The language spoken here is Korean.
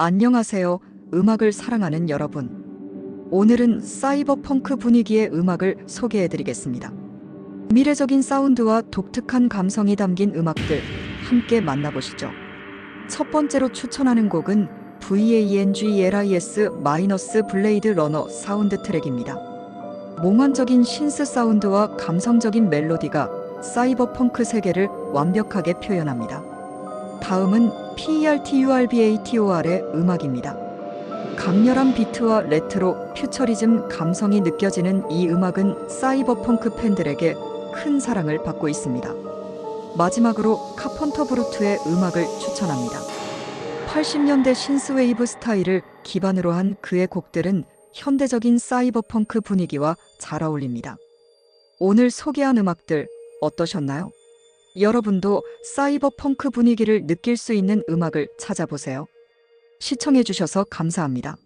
안녕하세요. 음악을 사랑하는 여러분. 오늘은 사이버 펑크 분위기의 음악을 소개해 드리겠습니다. 미래적인 사운드와 독특한 감성이 담긴 음악들 함께 만나보시죠. 첫 번째로 추천하는 곡은 VANG-LIS 마이너스 블레이드 러너 사운드 트랙입니다. 몽환적인 신스 사운드와 감성적인 멜로디가 사이버 펑크 세계를 완벽하게 표현합니다. 다음은 E PERTURBATOR의 음악입니다. 강렬한 비트와 레트로, 퓨처리즘 감성이 느껴지는 이 음악은 사이버펑크 팬들에게 큰 사랑을 받고 있습니다. 마지막으로 카펀터 브루트의 음악을 추천합니다. 80년대 신스웨이브 스타일을 기반으로 한 그의 곡들은 현대적인 사이버펑크 분위기와 잘 어울립니다. 오늘 소개한 음악들 어떠셨나요? 여러분도 사이버 펑크 분위기를 느낄 수 있는 음악을 찾아보세요. 시청해주셔서 감사합니다.